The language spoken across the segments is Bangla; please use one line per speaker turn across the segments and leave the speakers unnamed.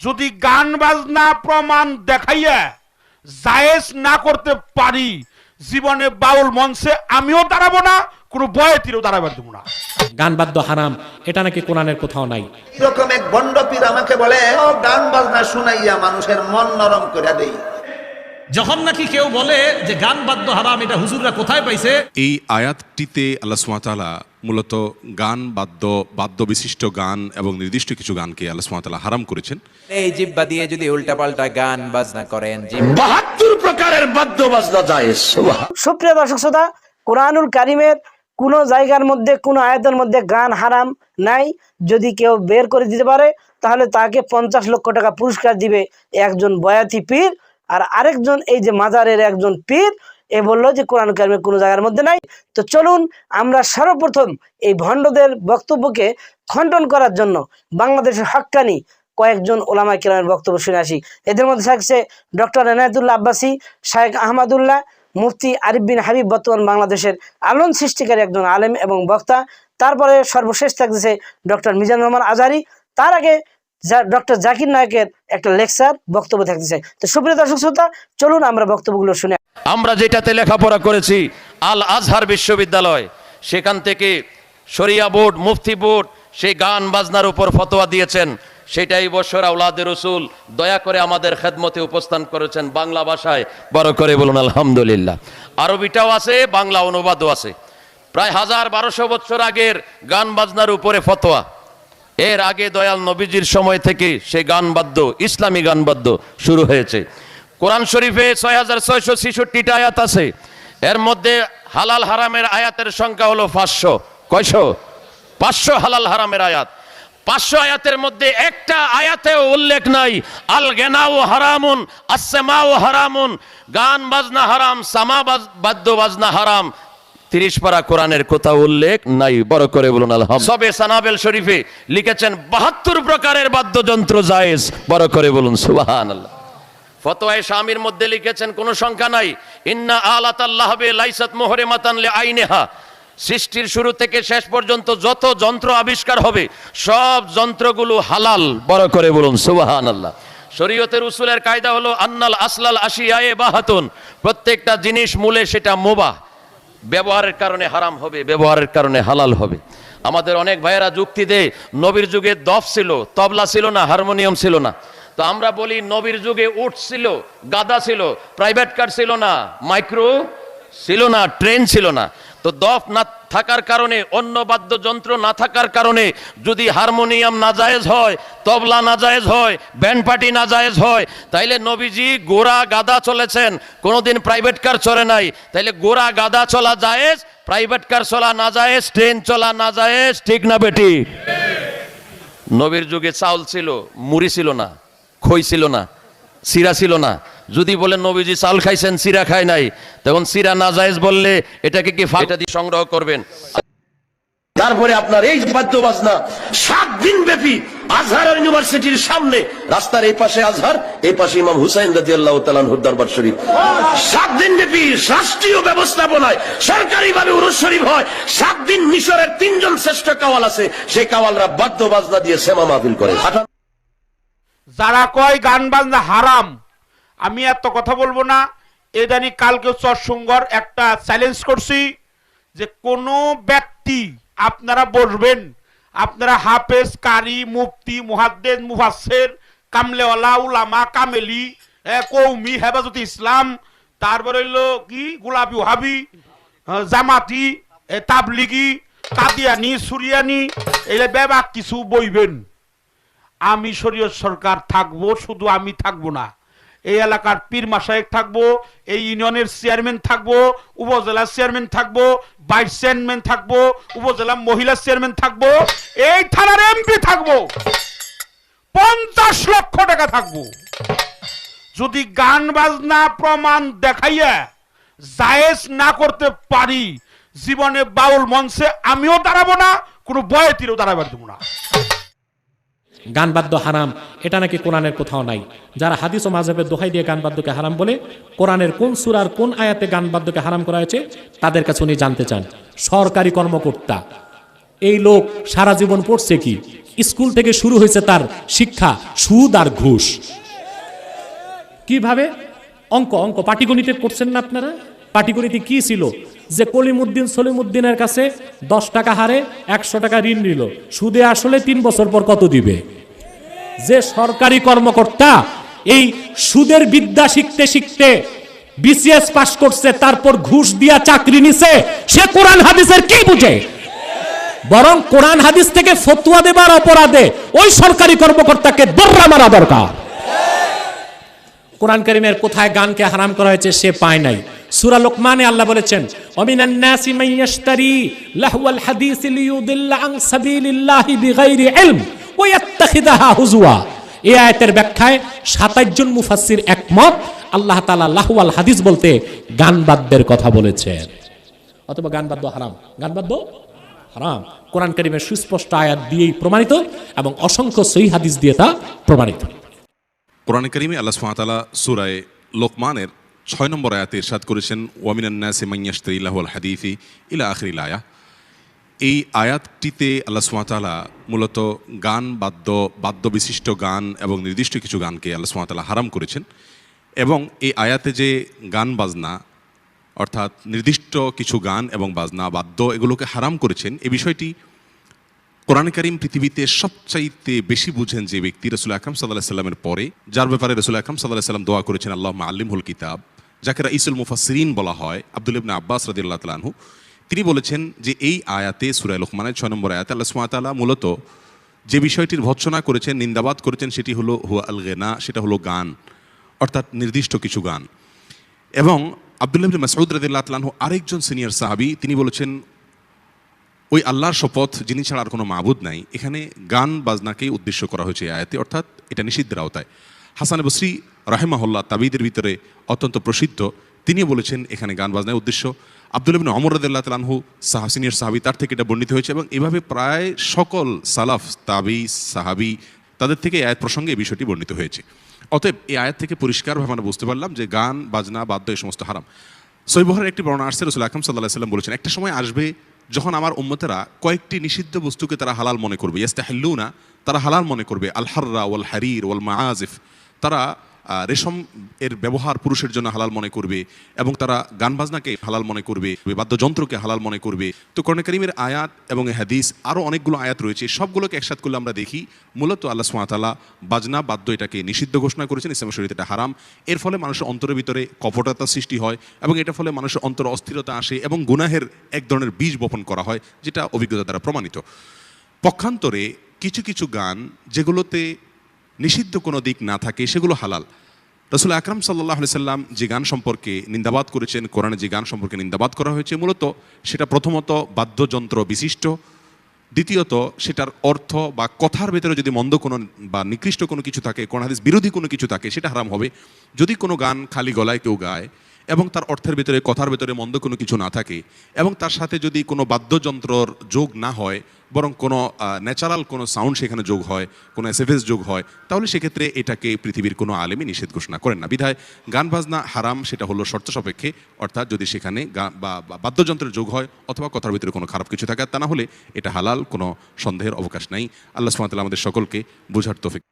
যদি গান বাজনা প্রমাণ দেখাইয়া জায়েজ না করতে পারি জীবনে বাউল মঞ্চে আমিও দাঁড়াবো না কোনো বয়েতিরও দাঁড়াবার দেবো না।
গান বাদ্য হারাম এটা নাকি কোরআনের কোথাও নাই।
এরকম এক বন্ড পীর আমাকে বলে ও গান বাজনা শুনাইয়া মানুষের মন নরম করে দেই।
যখন নাকি কেউ বলে যে গান বাদ্য হারাম এটা হুজুররা কোথায় পাইছে?
এই আয়াতটিতে আল্লাহ সুমাতালা মূলত গান বাদ্য বাদ্য বিশিষ্ট গান এবং নির্দিষ্ট কিছু গানকে আল্লাহ সুমাতালা হারাম করেছেন।
এই জিব্বা দিয়ে যদি উল্টাপাল্টা গান বাজনা করেন
বাহাত্তর প্রকারের বাদ্য বাজনা যায়
সুপ্রিয় দর্শক শ্রোতা কোরআনুল কারিমের কোন জায়গার মধ্যে কোন আয়াতের মধ্যে গান হারাম নাই। যদি কেউ বের করে দিতে পারে তাহলে তাকে পঞ্চাশ লক্ষ টাকা পুরস্কার দিবে একজন বয়াতি পীর। আর আরেকজন, এই যে মাজারের একজন পীর, এ বলল যে কোরআন কারিমের কোনো জায়গার মধ্যে নাই। তো চলুন আমরা সর্বপ্রথম এই ভণ্ডদের বক্তব্যকে খণ্ডন করার জন্য বাংলাদেশের হাক্কানি কয়েকজন ওলামা কিরামের বক্তব্য শুনে আসি। এদের মধ্যে থাকছে ডক্টর এনায়তুল্লাহ আব্বাসী শাহেখ আহমদুল্লাহ, মুফতি আরিফ বিন হাবিব, বর্তমান বাংলাদেশের আলোন সৃষ্টিকারী একজন আলেম এবং বক্তা। তারপরে সর্বশেষ থাকতেছে ডক্টর মিজানুর রহমান আজারি তার আগে ডক্টর জাকির নায়কের একটা লেকচার বক্তব্য থাকতে চাই। তো সুপ্রিয় দর্শক শ্রোতা, চলুন আমরা বক্তব্যগুলো শুনে
আমরা যেটাতে লেখাপড়া করেছি, আল আজহার বিশ্ববিদ্যালয়, সেখান থেকে শরিয়া বোর্ড, মুফতি বোর্ড, সেই গান বাজনার উপর ফতোয়া দিয়েছেন। সেটাই বছর আউলাদের রসুল, দয়া করে আমাদের খেদমতে উপস্থান করেছেন বাংলা ভাষায়। বড় করে বলুন, আলহামদুলিল্লাহ। আরবিটাও আছে, বাংলা অনুবাদও আছে। প্রায় হাজার বারোশো বছর আগের গান বাজনার উপরে ফতোয়া। এর আগে দয়াল নবীজির সময় থেকে সে গান বাদ্য, ইসলামী গান বাদ্য শুরু হয়েছে। কোরআন শরীফে ছয় হাজার ছয়শো ছেষট্টিটা আয়াত আছে। এর মধ্যে হালাল হারামের আয়াতের সংখ্যা হলো পাঁচশো। কয়শো? পাঁচশো হালাল হারামের আয়াত। পাঁচশো আয়াতের মধ্যে একটা আয়াতেও উল্লেখ নাই, আল গেনাও হারামুন আসেমাও হারামুন, গান বাজনা হারাম, সামা বাদ্য বাজনা হারাম তিরিশ পারা কোরআনের কোথাও উল্লেখ নাই। বড় করে বলুন আলহাম সবে সানাবেল শরীফে লিখেছেন বাহাত্তর প্রকারের বাদ্যযন্ত্র জায়েজ। বড় করে বলুন সুবাহান আল্লাহ ফতোয়ায় স্বামীর মধ্যে লিখেছেন কোনো সংখ্যা নাই। ইন্না আলাত আল্লাহবে লাইসাত মোহরে মাতানলে আইনেহা। সৃষ্টির শুরু থেকে শেষ পর্যন্ত যত যন্ত্র আবিষ্কার হবে সব যন্ত্রগুলো হালাল। বড় করে বলুন সুবাহান আল্লাহ শরীয়তের উসুলের কায়দা হলো আন্নাল আসলাল আশিয়ায়ে বাহাতুন। প্রত্যেকটা জিনিস মূলে সেটা মোবাহ। ব্যবহারের কারণে হারাম হবে, ব্যবহারের কারণে হালাল হবে। আমাদের অনেক ভাইয়েরা যুক্তি দেয়, নবীর যুগে দফ ছিল, তবলা ছিল না, হারমোনিয়াম ছিল না। তো আমরা বলি, নবীর যুগে উঠ ছিল, গাদা ছিল প্রাইভেট কার ছিল না মাইক্রো ছিল না ট্রেন ছিল না। তো দফ না থাকার কারণে, অন্য বাদ্যযন্ত্র না থাকার কারণে যদি হারমোনিয়াম নাজায়েজ হয়, তবলা নাজায়েজ হয়, ব্যান্ড পার্টি নাজায়েজ হয়, তাইলে নবীজি গোড়া গাদা চলেছেন, কোনোদিন প্রাইভেট কার চলে নাই। তাইলে গোড়া গাদা চলা জায়েজ প্রাইভেট কার চলা না জায়েজ ট্রেন চলা না জায়েজ, ঠিক না বেটি? নবীর যুগে চাউল ছিল, মুড়ি ছিল না, খই ছিল না সিরা ছিল না। যদি বলে নবীজি চাউল খাইছেন সিরা খায় নাই তখন সিরা না জায়েজ বললে এটাকে কি ফা- এটা দিয়ে সংগ্রহ করবেন।
তারপরে আপনার এই বাদ্য বাজনা সাত দিন ব্যাপী আজহার ইউনিভার্সিটির সামনে রাস্তার এই পাশে আজহার এই পাশে ইমাম হুসাইন রাজি আল্লাহ তালানহুর দরবার শরীফ। সাত দিন ব্যাপী রাষ্ট্রীয় ব্যবস্থাপনায় সরকারি ভাবে উরুস শরীফ হয় সাত দিন মিশরের তিনজন শ্রেষ্ঠ কাওয়াল আছে সেই কাওয়ালরা বাদ্য বাজনা দিয়ে সেমা মাহফিল করে।
যারা কয় গান বাজনা হারাম আমি এত কথা বলব না। এদানি কালকে চরসুঙ্গর একটা চ্যালেঞ্জ করছি যে কোনো ব্যক্তি আপনারা বসবেন, আপনারা হাফেজ, কারি, মুফতি মুহাদ্দেদ মুফাসের কামলেওয়ালা, উলামা, কামেলি কৌমি, হেফাজত ইসলাম, তারপরে হইল কি? গোলাপি ওহাবি জামাতি তাবলিগি, কাদিয়ানি, সুরিয়ানি, এলে বেবাক কিছু বইবেন। আমি শরীয়ত সরকার থাকব, শুধু আমি থাকব না। এই এলাকার পীর মাসায়েক থাকব, এই ইউনিয়নের চেয়ারম্যান থাকব উপজেলার চেয়ারম্যান থাকব, ভাইস চেয়ারম্যান থাকব, উপজেলা মহিলা চেয়ারম্যান থাকব, এই থানার এমপি থাকব। পঞ্চাশ লক্ষ টাকা থাকব। যদি গান বাজনা প্রমাণ দেখাইয়া জায়েজ না করতে পারি, জীবনে বাউল মঞ্চে আমিও দাঁড়াবো না, কোনো বয়েতিরও দাঁড়াবার দেবো না।
গান বাদ্য হারাম, এটা নাকি কোরআনের কোথাও নাই। যারা হাদিস ও মাঝহের দোহাই দিয়ে গান বাদ্যকে হারাম বলে, কোরআনের কোন সুরার কোন আয়াতে গান বাদ্যকে হারাম করা হয়েছে, তাদের কাছে উনি জানতে চান। সরকারি কর্মকর্তা। এই লোক সারা জীবন পড়ছে কি? স্কুল থেকে শুরু হয়েছে তার শিক্ষা, সুদ আর ঘুষ। কীভাবে? অঙ্ক অঙ্ক, পাটিগণিতে করছেন না আপনারা? পাটিগণিতে কি ছিল? যে কলিমুদ্দিন সলিমুদ্দিনের কাছে দশ টাকা হারে একশো টাকা ঋণ নিল। সুদে আসলে তিন বছর পর কত দিবে? যে সরকারি কর্মকর্তা এই সুদের বিদ্যা শিখতে শিখতে বিসিএস পাশ করছে, তারপর ঘুষ দিয়া চাকরি নিছে, সে কোরআন হাদিসের কি বুঝে? বরং কোরআন হাদিস থেকে ফতুয়া দেবার অপরাধে ওই সরকারি কর্মকর্তাকে দর্রা মারা দরকার। কোরআন করিমের কোথায় গানকে হারাম করা হয়েছে সে পায় নাই। সূরা লোকমানে আল্লাহ বলেছেন, অমিনান নাসি মান ইয়াশতারি লাহওয়াল হাদিস লিয়ুদিল্লা আন সাবিলিল্লাহি বিগাইরি ইলম ওয়া ইয়াত্তাখিদাহা হুজুয়া এই আয়াতের ব্যাখ্যায় 27 জন মুফাসসির একমত, আল্লাহ তাআলা লাহওয়াল হাদিস বলতে গান বাদ্যের কথা বলেছেন। অথবা গান বাদ্য হারাম। গান বাদ্য হারাম। কোরআন করিমের সুস্পষ্ট আয়াত দিয়েই প্রমাণিত এবং অসংখ্য সহি হাদিস দিয়ে তা প্রমাণিত।
কোরআন করিমে আল্লাহ সুমাতালা সুরায় লোকমানের ছয় নম্বর আয়াতে ইরশাদ করেছেন ওয়ামিনান্নাসে মাইয়াশতারি লাহুল হাদিফি ইলা আখরিল আয়া এই আয়াতটিতে আল্লাহ সুমাতালা মূলত গান, বাদ্য বাদ্য বিশিষ্ট গান এবং নির্দিষ্ট কিছু গানকে আল্লাহ সুমাতালা হারাম করেছেন এবং এই আয়াতে যে গান বাজনা, অর্থাৎ নির্দিষ্ট কিছু গান এবং বাজনা, বাদ্য এগুলোকে হারাম করেছেন এই বিষয়টি কোরআন করিম পৃথিবীতে সবচাইতে বেশি বুঝেন যে ব্যক্তি রসুল আকরম সাল্লাহ সাল্লামের পরে, যার ব্যাপারে রসুল আকরম সাল্লাহ সাল্লাম দোয়া করেছেন আল্লাহ আল্লিমহুল কিতাব যাকে ইসুল মুফাসরিন বলা হয়, আব্দুল ইবনে আব্বাস রদিল্লাহ তালাহু তিনি বলেছেন যে এই আয়াতে সুরায় লোকমানের ছয় নম্বর আয়াতে আল্লাহ সুমাতালা মূলত যে বিষয়টির ভৎসনা করেছেন, নিন্দাবাদ করেছেন, সেটি হলো হুয়া আল গেনা সেটা হলো গান, অর্থাৎ নির্দিষ্ট কিছু গান। এবং আবদুল্লাহ মাসউদ রাদিয়াল্লাহু তাআলা আরেকজন সিনিয়র সাহাবী, তিনি বলেছেন, ওই আল্লাহর শপথ, যিনি ছাড়া আর কোনো মাবুদ নাই। এখানে গান বাজনাকেই উদ্দেশ্য করা হয়েছে আয়াতে, অর্থাৎ এটা নিষিদ্ধের আওতায়। হাসান বসরি রাহেমাহুল্লাহ তাবিদের ভিতরে অত্যন্ত প্রসিদ্ধ। তিনি বলেছেন, এখানে গান বাজনার উদ্দেশ্য। আব্দুল ইবিন অমর রদুল্লাহ তালাহু সাহা সিনিয়র সাহাবি, তার থেকে এটা বর্ণিত হয়েছে এবং এভাবে প্রায় সকল সালাফ, তাবি, সাহাবি, তাদের থেকে এই আয়াত প্রসঙ্গে এই বিষয়টি বর্ণিত হয়েছে। অতএব এই আয়াত থেকে পরিষ্কারভাবে আমরা বুঝতে পারলাম যে গান, বাজনা, বাদ্য এই সমস্ত হারাম। সৈবহরের একটি বর্ণনা আসছে রসুল আকরম সাল্লাহ সাল্লাম বলেছেন, একটা সময় আসবে যখন আমার উম্মতেরা কয়েকটি নিষিদ্ধ বস্তুকে তারা হালাল মনে করবে। ইয়াস্তাহিল্লুনা, তারা হালাল মনে করবে। আল হাররা ওয়াল হারির ওয়াল মাআজিফ তারা রেশম এর ব্যবহার পুরুষের জন্য হালাল মনে করবে এবং তারা গান বাজনাকে হালাল মনে করবে, বাদ্যযন্ত্রকে হালাল মনে করবে। তো কর্ণে করিমের আয়াত এবং হাদিস আরও অনেকগুলো আয়াত রয়েছে। সবগুলোকে একসাথ করলে আমরা দেখি, মূলত আল্লাহ সুমাতালা বাজনা, বাদ্য এটাকে নিষিদ্ধ ঘোষণা করেছেন, ইসলামের শরীরে এটা হারাম। এর ফলে মানুষের অন্তরের ভিতরে কপটতা সৃষ্টি হয় এবং এটার ফলে মানুষের অন্তর অস্থিরতা আসে এবং গুনাহের এক ধরনের বীজ বপন করা হয়, যেটা অভিজ্ঞতা দ্বারা প্রমাণিত। পক্ষান্তরে কিছু কিছু গান যেগুলোতে নিষিদ্ধ কোনো দিক না থাকে, সেগুলো হালাল। রসুল আকরাম সাল্লাহ সাল্লাম যে গান সম্পর্কে নিন্দাবাদ করেছেন, কোরআনে যে গান সম্পর্কে নিন্দাবাদ করা হয়েছে, মূলত সেটা প্রথমত বাদ্যযন্ত্র বিশিষ্ট, দ্বিতীয়ত সেটার অর্থ বা কথার ভেতরে যদি মন্দ কোনো বা নিকৃষ্ট কোনো কিছু থাকে, কোন হাদিস বিরোধী কোনো কিছু থাকে, সেটা হারাম হবে। যদি কোনো গান খালি গলায় কেউ গায় এবং তার অর্থের ভিতরে, কথার ভেতরে মন্দ কোনো কিছু না থাকে এবং তার সাথে যদি কোনো বাদ্যযন্ত্রর যোগ না হয়, বরং কোনো ন্যাচারাল কোনো সাউন্ড সেখানে যোগ হয়, কোনো এসএফএস যোগ হয়, তাহলে সেক্ষেত্রে এটাকে পৃথিবীর কোনো আলেমই নিষেধ ঘোষণা করেন না। বিধায় গান বাজনা হারাম, সেটা হলো শর্ত সাপেক্ষে। অর্থাৎ যদি সেখানে বা বাদ্যযন্ত্রের যোগ হয় অথবা কথার ভিতরে কোনো খারাপ কিছু থাকে, তা না হলে এটা হালাল, কোনো সন্দেহের অবকাশ নাই। আল্লাহ সুমাতাল আমাদের সকলকে বোঝার তৌফিক।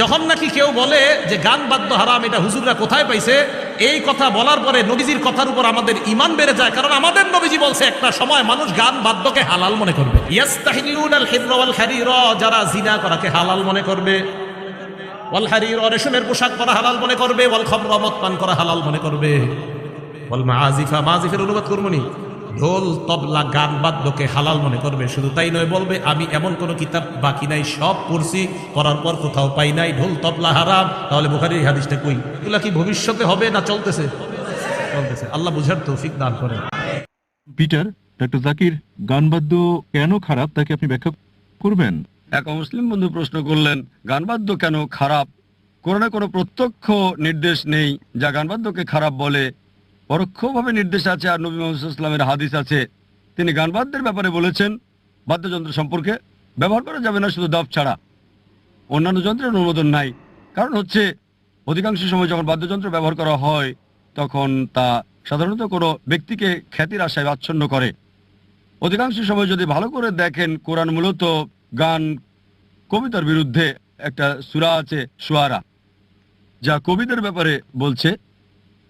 যখন নাকি কেউ বলে যে গান বাদ্য হারাম, এটা হুজুররা কোথায় পাইছে? এই কথা বলার পরে নবীজির কথার উপর আমাদের ইমান বেড়ে যায়, কারণ আমাদের নবীজি বলছে, একটা সময় মানুষ গান বাদ্যকে হালাল মনে করবে। যারা জিনা করাকে হালাল মনে করবে। ওয়াল হারির রেশমের পোশাক পরা হালাল মনে করবে। ওয়াল খমরা মত পান করা হালাল মনে করবে। ওয়াল মা আজিফের অনুবাদ করবনি ঢোল তবলা গান বাদ্যকে হালাল মনে করবে শুধু তাই নয় বলবে আমি এমন কোন কিতাব বাকি নাই সব পড়ছি পড়ার পর কোথাও পাই নাই ঢোল তবলা হারাম। তাহলে বুখারির এই হাদিসটা কই? এগুলা কি ভবিষ্যতে হবে না চলতেছে? চলতেছে। আল্লাহ বুঝার তৌফিক দান করে
পিটার ডক্টর জাকির গান বাদ্য কেন খারাপ তাকে আপনি ব্যাখ্যা করবেন?
এক মুসলিম বন্ধু প্রশ্ন করলেন গান বাদ্য কেন খারাপ? কোনো না কোনো প্রত্যক্ষ নির্দেশ নেই যা গান বাদ্যকে খারাপ বলে পরোক্ষভাবে নির্দেশ আছে, আর নবী মোহাম্মদ ইসলামের হাদিস আছে। তিনি গানবাদ্যের ব্যাপারে বলেছেন, বাদ্যযন্ত্র সম্পর্কে ব্যবহার করা যাবে না, শুধু দফ ছাড়া। অন্যান্য যন্ত্রের অনুমোদন নাই। কারণ হচ্ছে, অধিকাংশ সময় যখন বাদ্যযন্ত্র ব্যবহার করা হয়, তখন তা সাধারণত কোনো ব্যক্তিকে খ্যাতির আশায় আচ্ছন্ন করে। অধিকাংশ সময় যদি ভালো করে দেখেন, কোরআন মূলত গান, কবিতার বিরুদ্ধে একটা সুরা আছে, সুয়ারা। যা কবিদের ব্যাপারে বলছে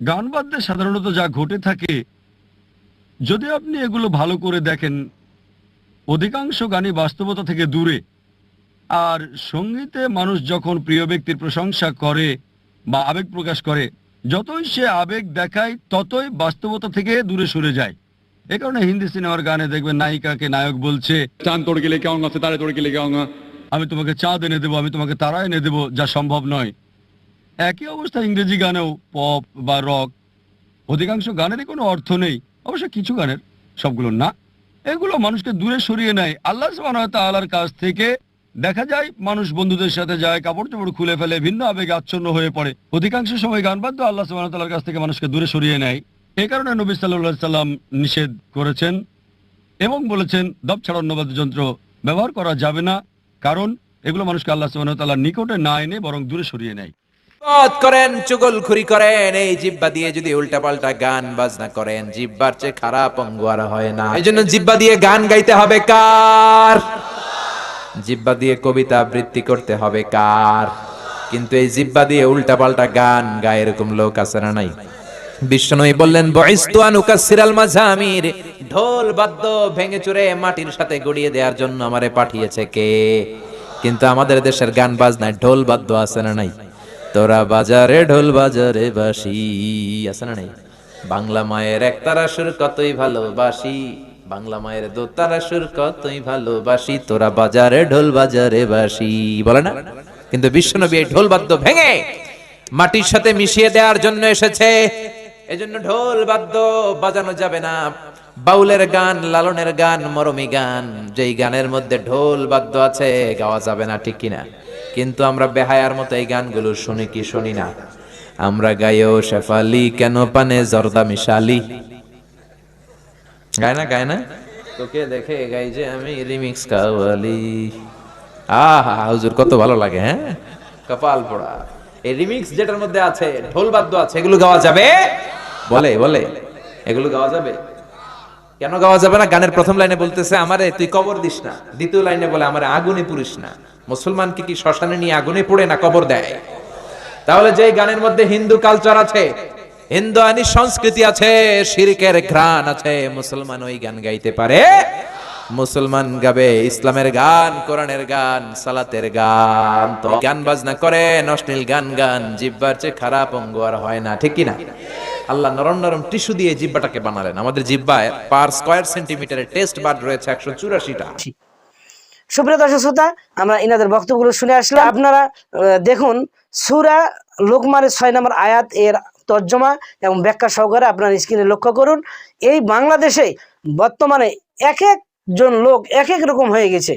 গান বাদ্যে সাধারণত যা ঘটে থাকে যদি আপনি এগুলো ভালো করে দেখেন অধিকাংশ গানই বাস্তবতা থেকে দূরে। আর সঙ্গীতে মানুষ যখন প্রিয় ব্যক্তির প্রশংসা করে বা আবেগ প্রকাশ করে যতই সে আবেগ দেখায় ততই বাস্তবতা থেকে দূরে সরে যায়। এ কারণে হিন্দি সিনেমার গানে দেখবেন নায়িকাকে নায়ক বলছে চাঁদ তোড় গেলে কেমন আছে? তারে তোড় গেলে কেমন আমি তোমাকে চাঁদ এনে দেবো আমি তোমাকে তারা এনে দেবো যা সম্ভব নয়। একই অবস্থা ইংরেজি গানেও, পপ বা রক। অধিকাংশ গানেরই কোনো অর্থ নেই, অবশ্য কিছু গানের, সবগুলো না। এগুলো মানুষকে দূরে সরিয়ে নেয়। আল্লাহ তাআলার কাছ থেকে দেখা যায়, মানুষ বন্ধুদের সাথে যায় কাপড় চোপড় খুলে ফেলে, ভিন্ন আবেগে আচ্ছন্ন হয়ে পড়ে। অধিকাংশ সময় গান বাদ্য আল্লাহ তাআলার কাছ থেকে মানুষকে দূরে সরিয়ে নেয়। এই কারণে নবী সাল্লাহ সাল্লাম নিষেধ করেছেন এবং বলেছেন, দপ ছাড়া বাদ্যযন্ত্র ব্যবহার করা যাবে না, কারণ এগুলো মানুষকে আল্লাহ সুবাহ তাআলার নিকটে না এনে বরং দূরে সরিয়ে নেয়।
করেন, চুগলখুরি করেন, এই জিব্বা দিয়ে যদি উল্টাপাল্টা গান বাজনা করেন, জিব্বার চেয়ে খারাপ অঙ্গ আর হয় না। এই জন্য জিব্বা দিয়ে গান গাইতে হবে কার? জিব্বা দিয়ে কবিতা আবৃত্তি করতে হবে কার? কিন্তু এই জিব্বা দিয়ে গান গায়ে এরকম লোক আছে না নাই? বিষ্ণুই বললেন মাঝামির, ঢোল বাদ্য ভেঙে চুরে মাটির সাথে গড়িয়ে দেওয়ার জন্য আমারে পাঠিয়েছে কে? কিন্তু আমাদের দেশের গান বাজনায় ঢোল বাদ্য আছে না নাই? তোরা বাজারে ঢোল বাজারে বাসি আছে না নাই? বাংলা মায়ের একতারা সুর কতই ভালোবাসি। বাংলা মায়ের দোতারা সুর কতই ভালোবাসি। তোরা বাজারে ঢোল বাজারে বাসি বলে না? কিন্তু বিশ্বনবী এই ঢোল বাদ্য ভেঙে মাটির সাথে মিশিয়ে দেওয়ার জন্য এসেছে। এজন্য ঢোল বাদ্য বাজানো যাবে না। বাউলের গান, লালনের গান, মরমী গান, যেই গানের মধ্যে ঢোল বাদ্য আছে, গাওয়া যাবে না, ঠিক কিনা? কিন্তু আমরা বেহায়ার মতো এই গানগুলো শুনি কি শুনি না। আমরা গাইও শেফালি, কেন পানে জর্দা মিশালি? গায় না গায় না? তোকে দেখে গাই যে আমি রিমিক্স কাওয়ালি। আহা, হুজুর, কত ভালো লাগে হ্যাঁ? কপাল পোড়া। এই রিমিক্স যেটার মধ্যে আছে, ঢোল বাদ্য আছে, এগুলো গাওয়া যাবে? বলে বলে। এগুলো গাওয়া যাবে? কেন গাওয়া যাবে না? গানের প্রথম লাইনে বলতেছে, আমারে তুই কবর দিস না। দ্বিতীয় লাইনে বলে, আমারে আগুনে পুরিস না। মুসলমানকে কি শ্মশানে নিয়ে আগুনে পুড়ে না কবর দেয়? তাহলে যে গানের মধ্যে হিন্দু কালচার আছে, হিন্দু আনি সংস্কৃতি আছে, শিরকের ঘ্রাণ আছে, মুসলমান ওই গান গাইতে পারে? মুসলমান গাবে ইসলামের গান, কোরআনের গান, সালাতের গান, তো গান বাজনা করে অশ্লীল গান গান জিব্বার চেয়ে খারাপ অঙ্গ আর হয় না, ঠিক কি না আল্লাহ নরম নরম টিস্যু দিয়ে জিব্বাটাকে বানালেন। আমাদের জিব্বায় পার স্কয়ার সেন্টিমিটারের টেস্ট বার রয়েছে একশো চুরাশিটা।
সুপ্রিয় দর্শক শ্রোতা, আমরা ইনাদের বক্তব্যগুলো শুনে আসলাম। আপনারা দেখুন, সুরা লোকমানের ছয় নম্বর আয়াত এর তর্জমা এবং ব্যাখ্যা সহকারে আপনার স্ক্রিনে লক্ষ্য করুন। এই বাংলাদেশে বর্তমানে এক একজন লোক এক এক রকম হয়ে গেছে।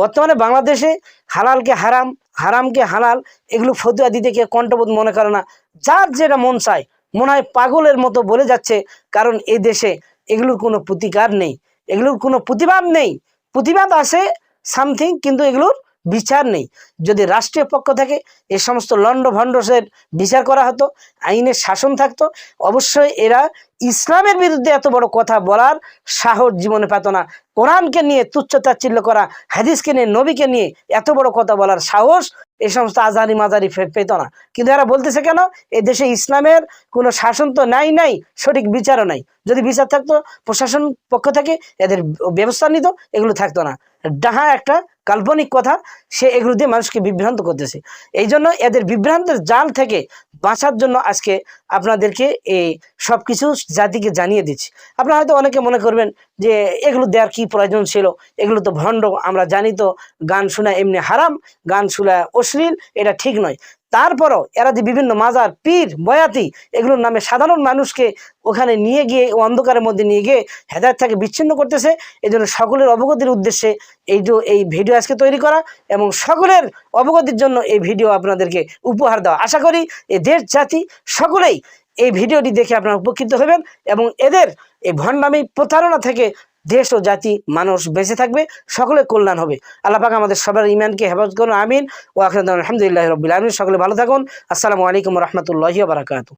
বর্তমানে বাংলাদেশে হালালকে হারাম, হারামকে হালাল, এগুলো ফতুয়া দিতে কে কণ্ঠবোধ মনে করে না। যার যেটা মন চায়, মনে হয় পাগলের মতো বলে যাচ্ছে, কারণ এই দেশে এগুলোর কোনো প্রতিকার নেই। এগুলোর কোনো প্রতিবাদ নেই। প্রতিবাদ আছে সামথিং, কিন্তু এগুলোর বিচার নেই। যদি রাষ্ট্রীয় পক্ষ থেকে এ সমস্ত লন্ড ভণ্ডসের বিচার করা হতো, আইনের শাসন থাকতো, অবশ্যই এরা ইসলামের বিরুদ্ধে এত বড় কথা বলার সাহস জীবনে পেত না। কোরআনকে নিয়ে তুচ্ছ তাচ্ছিল্য করা, হাদিসকে নিয়ে, নবীকে নিয়ে এত বড় কথা বলার সাহস এ সমস্ত আজারি মাজারি পেত না। কিন্তু এরা বলতেছে কেন, এ দেশে ইসলামের কোনো শাসন তো নাই নাই, সঠিক বিচারও নাই। যদি বিচার থাকতো, প্রশাসন পক্ষ থেকে এদের ব্যবস্থা নিত, এগুলো থাকতো না। ডাহা একটা কাল্পনিক কথা, সে এগুলো দিয়ে মানুষকে বিভ্রান্ত করতেছে। এই জন্য এদের বিভ্রান্তের জাল থেকে বাঁচার জন্য আজকে আপনাদেরকে এই সব কিছু জাতিকে জানিয়ে দিচ্ছি। আপনারা হয়তো অনেকে মনে করবেন যে, এগুলো দেওয়ার কি প্রয়োজন ছিল? এগুলো তো ভণ্ড, আমরা জানি তো, গান শোনা এমনি হারাম, গান শোনা অশ্লীল, এটা ঠিক নয়। তারপরও এরা যে বিভিন্ন মাজার, পীর, বয়াতি, এগুলোর নামে সাধারণ মানুষকে ওখানে নিয়ে গিয়ে অন্ধকারের মধ্যে নিয়ে গিয়ে হেদায়ত থেকে বিচ্ছিন্ন করতেছে। এই জন্য সকলের অবগতির উদ্দেশ্যে এই যে, এই ভিডিও আজকে তৈরি করা এবং সকলের অবগতির জন্য এই ভিডিও আপনাদেরকে উপহার দেওয়া। আশা করি এই দেশ, জাতি সকলেই এই ভিডিওটি দেখে আপনারা উপকৃত হবেন এবং এদের এই ভণ্ডামি প্রতারণা থেকে দেশ ও জাতি, মানুষ বেঁচে থাকবে সকলে কল্যাণ হবে। আল্লাহ পাক আমাদের সবার ইমানকে হেফাজত করুন, আমিন। ও আখরাদ আলহামদুলিল্লাহ আমিন সকলে ভালো থাকুন। আসসালামু আলাইকুম রহমতুল্লাহি বারাকাতু